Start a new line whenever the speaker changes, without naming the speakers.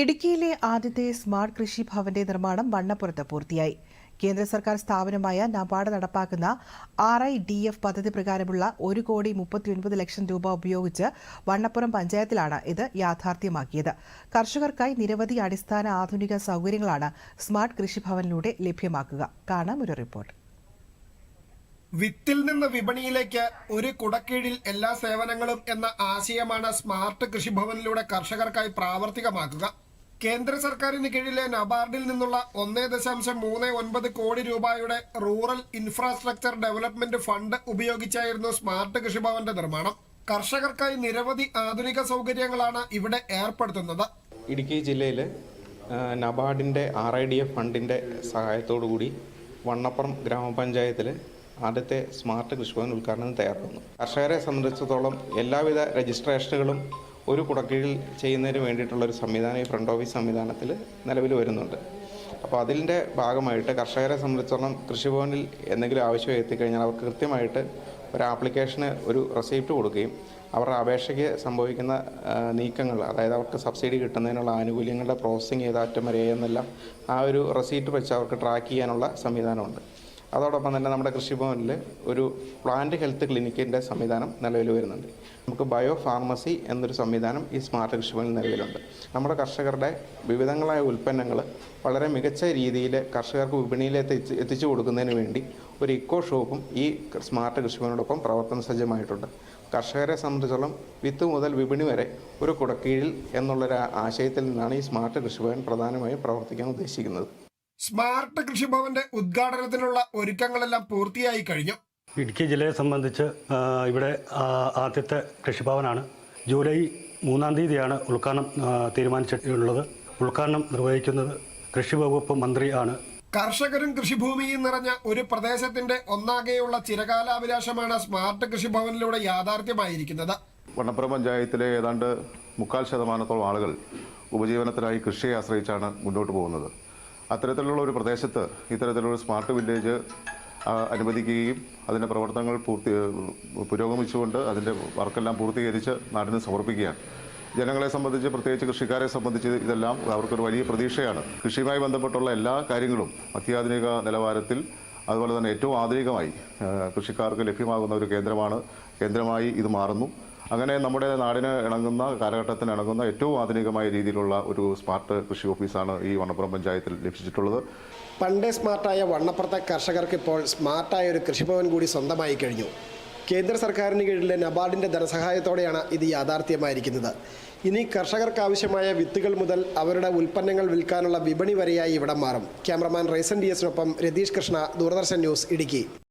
ഇടുക്കിയിലെ ആദ്യത്തെ സ്മാർട്ട് കൃഷി ഭവന്റെ നിർമ്മാണം വണ്ണപ്പുറത്ത് പൂർത്തിയായി. കേന്ദ്ര സർക്കാർ സ്ഥാപനമായ നബാർഡ് നടപ്പാക്കുന്ന ആർ ഐ ഡി എഫ് പദ്ധതി പ്രകാരമുള്ള ഒരു കോടി മുപ്പത്തിയൊൻപത് ലക്ഷം രൂപ ഉപയോഗിച്ച് വണ്ണപ്പുറം പഞ്ചായത്തിലാണ് ഇത് യാഥാർത്ഥ്യമാക്കിയത്. കർഷകർക്കായി നിരവധി അടിസ്ഥാന ആധുനിക സൗകര്യങ്ങളാണ് സ്മാർട്ട് കൃഷി ഭവനിലൂടെ ലഭ്യമാക്കുക. കാണാം ഒരു റിപ്പോർട്ട്.
വിത്തിൽ നിന്ന് വിപണിയിലേക്ക് ഒരു കുടക്കീഴിൽ എല്ലാ സേവനങ്ങളും എന്ന ആശയമാണ് സ്മാർട്ട് കൃഷിഭവനിലൂടെ കർഷകർക്കായി പ്രാവർത്തികമാക്കുക. കേന്ദ്ര സർക്കാരിന് കീഴിലെ നബാർഡിൽ നിന്നുള്ള ഒന്നേ ദശാംശം മൂന്ന് ഒൻപത് കോടി രൂപയുടെ റൂറൽ ഇൻഫ്രാസ്ട്രക്ചർ ഡെവലപ്മെന്റ് ഫണ്ട് ഉപയോഗിച്ചായിരുന്നു സ്മാർട്ട് കൃഷിഭവന്റെ നിർമ്മാണം. കർഷകർക്കായി നിരവധി ആധുനിക സൗകര്യങ്ങളാണ് ഇവിടെ ഏർപ്പെടുത്തുന്നത്.
ഇടുക്കി ജില്ലയിൽ നബാർഡിന്റെ ആർ ഐ ഡി എഫ് ഫണ്ടിന്റെ സഹായത്തോടു കൂടി വണ്ണപ്പുറം ഗ്രാമപഞ്ചായത്തിൽ ആദ്യത്തെ സ്മാർട്ട് കൃഷിഭവൻ ഉദ്ഘാടനം തയ്യാറാക്കുന്നു. കർഷകരെ സംബന്ധിച്ചിടത്തോളം എല്ലാവിധ രജിസ്ട്രേഷനുകളും ഒരു കുടക്കീഴിൽ ചെയ്യുന്നതിന് വേണ്ടിയിട്ടുള്ള ഒരു സംവിധാനം ഈ ഫ്രണ്ട് ഓഫീസ് സംവിധാനത്തിൽ നിലവിൽ വരുന്നുണ്ട്. അപ്പോൾ അതിന്റെ ഭാഗമായിട്ട് കർഷകരെ സംബന്ധിച്ചോളം കൃഷിഭവനിൽ എന്തെങ്കിലും ആവശ്യം എത്തിക്കഴിഞ്ഞാൽ അവർക്ക് കൃത്യമായിട്ട് ഒരു ആപ്ലിക്കേഷന് ഒരു റെസിപ്റ്റ് കൊടുക്കുകയും അവരുടെ അപേക്ഷയ്ക്ക് സംഭവിക്കുന്ന നീക്കങ്ങൾ അതായത് അവർക്ക് സബ്സിഡി കിട്ടുന്നതിനുള്ള ആനുകൂല്യങ്ങളുടെ പ്രോസസ്സിങ് ചെയ്ത അറ്റം വരെ എന്നെല്ലാം ആ ഒരു റെസീപ്റ്റ് വെച്ച് അവർക്ക് ട്രാക്ക് ചെയ്യാനുള്ള സംവിധാനമുണ്ട്. അതോടൊപ്പം തന്നെ നമ്മുടെ കൃഷിഭവനിൽ ഒരു പ്ലാന്റ് ഹെൽത്ത് ക്ലിനിക്കിന്റെ സംവിധാനം നിലവിൽ വരുന്നുണ്ട്. നമുക്ക് ബയോ ഫാർമസി എന്നൊരു സംവിധാനം ഈ സ്മാർട്ട് കൃഷിഭവനിൽ നിലവിലുണ്ട്. നമ്മുടെ കർഷകരുടെ വിവിധങ്ങളായ ഉൽപ്പന്നങ്ങൾ വളരെ മികച്ച രീതിയിൽ കർഷകർക്ക് വിപണിയിൽ എത്തിച്ച് കൊടുക്കുന്നതിന് വേണ്ടി ഒരു ഇക്കോ ഷോപ്പും ഈ സ്മാർട്ട് കൃഷിഭവനോടൊപ്പം പ്രവർത്തന സജ്ജമായിട്ടുണ്ട്. കർഷകരെ സംബന്ധിച്ചോളം വിത്ത് മുതൽ വിപണി വരെ ഒരു കുടക്കീഴിൽ എന്നുള്ളൊരു ആശയത്തിൽ നിന്നാണ് ഈ സ്മാർട്ട് കൃഷിഭവൻ പ്രധാനമായും പ്രവർത്തിക്കാൻ ഉദ്ദേശിക്കുന്നത്.
സ്മാർട്ട് കൃഷിഭവന്റെ ഉദ്ഘാടനത്തിനുള്ള ഒരുക്കങ്ങളെല്ലാം പൂർത്തിയായി കഴിഞ്ഞു.
ഇടുക്കി ജില്ലയെ സംബന്ധിച്ച് ഇവിടെ ആദ്യത്തെ കൃഷിഭവനാണ്. ജൂലൈ മൂന്നാം തീയതിയാണ് ഉദ്ഘാടനം തീരുമാനിച്ചിട്ടുള്ളത്. ഉദ്ഘാടനം നിർവഹിക്കുന്നത് കൃഷി വകുപ്പ് മന്ത്രിയാണ്
കർഷകരും കൃഷിഭൂമിയും നിറഞ്ഞ ഒരു പ്രദേശത്തിന്റെ ഒന്നാകെയുള്ള ചിരകാലാഭിലാഷമാണ് സ്മാർട്ട് കൃഷിഭവനിലൂടെ യാഥാർത്ഥ്യമായിരിക്കുന്നത്.
വണ്ണപ്പുറം പഞ്ചായത്തിലെ ഏതാണ്ട് മുക്കാൽ ശതമാനത്തോളം ആളുകൾ ഉപജീവനത്തിനായി കൃഷിയെ ആശ്രയിച്ചാണ് മുന്നോട്ട് പോകുന്നത്. അത്തരത്തിലുള്ള ഒരു പ്രദേശത്ത് ഇത്തരത്തിലുള്ള സ്മാർട്ട് വില്ലേജ് അനുവദിക്കുകയും അതിന്റെ പ്രവർത്തനങ്ങൾ പൂർത്തി പുരോഗമിച്ചുകൊണ്ട് അതിന്റെ വർക്കെല്ലാം പൂർത്തീകരിച്ച് നാടിന് സമർപ്പിക്കുകയാണ്. ജനങ്ങളെ സംബന്ധിച്ച് പ്രത്യേകിച്ച് കൃഷിക്കാരെ സംബന്ധിച്ച് ഇതെല്ലാം അവർക്കൊരു വലിയ പ്രതീക്ഷയാണ്. കൃഷിയുമായി ബന്ധപ്പെട്ടുള്ള എല്ലാ കാര്യങ്ങളും അത്യാധുനിക നിലവാരത്തിൽ അതുപോലെ തന്നെ ഏറ്റവും ആധുനികമായി കൃഷിക്കാർക്ക് ലഭ്യമാകുന്ന ഒരു കേന്ദ്രമാണ് കേന്ദ്രമായി ഇത് മാറുന്നു. അങ്ങനെ നമ്മുടെ നാടിന് ഇണങ്ങുന്ന കാലഘട്ടത്തിന് ഇണങ്ങുന്ന ഏറ്റവും ആധുനികമായ രീതിയിലുള്ള ഒരു സ്മാർട്ട് കൃഷി ഓഫീസാണ് ഈ വണ്ണപ്പുറം പഞ്ചായത്തിൽ ലഭിച്ചിട്ടുള്ളത്.
പണ്ടേ സ്മാർട്ടായ വണ്ണപ്പുറത്തെ കർഷകർക്ക് ഇപ്പോൾ സ്മാർട്ടായ ഒരു കൃഷിഭവൻ കൂടി സ്വന്തമായി കഴിഞ്ഞു. കേന്ദ്ര സർക്കാരിന് കീഴിലെ നബാർഡിന്റെ ധനസഹായത്തോടെയാണ് ഇത് യാഥാർത്ഥ്യമായിരിക്കുന്നത്. ഇനി കർഷകർക്ക് ആവശ്യമായ വിത്തുകൾ മുതൽ അവരുടെ ഉൽപ്പന്നങ്ങൾ വിൽക്കാനുള്ള വിപണി വരെയായി ഇവിടം മാറും. ക്യാമറമാൻ റൈസൻ ഡി എസിനൊപ്പം രതീഷ് കൃഷ്ണ ദൂരദർശൻ ന്യൂസ് ഇടുക്കി.